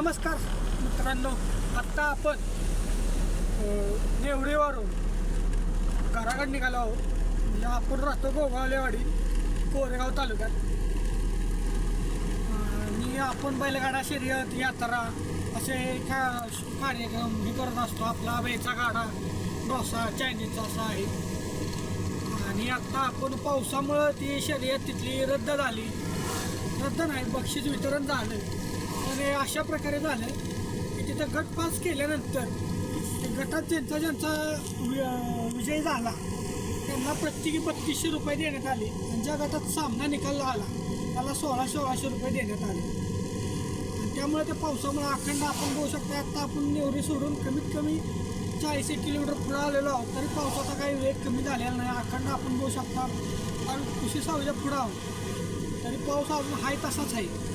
नमस्कार मित्रांनो. आत्ता आपण अ, घराकडे निघालो आहोत. म्हणजे आपण राहतो गोगावलेवाडी कोरेगाव तालुक्यात. आणि आपण बैलगाडा शर्यत यात्रा असे का कार्यक्रम हे करत असतो. आपला वेचा गाडा डोसा चायनीजचा असा आहे. आणि आत्ता आपण पावसामुळं ती शर्यत तिथली रद्द झाली. रद्द नाही बक्षीस वितरण झालं. हे अशा प्रकारे झालं की तिथं गट पास केल्यानंतर गटात ज्यांचा ज्यांचा वि- विजय झाला त्यांना प्रत्येकी बत्तीसशे रुपये देण्यात आले. आणि ज्या गटात सामना निकाल आला त्याला सोळा सोळाशे रुपये देण्यात आले. त्यामुळे त्या पावसामुळे अखंड आपण बघू शकतो आत्ता आपण नेवरी सोडून कमीत कमी चाळीस एक किलोमीटर पुढे आलेलो आहोत तरी पावसाचा काही वेग कमी झालेला नाही. अखंड आपण बघू शकता. कारण कृषी सावलीच्या पुढं आहोत. तरी पाऊस अजून आहे तसाच आहे.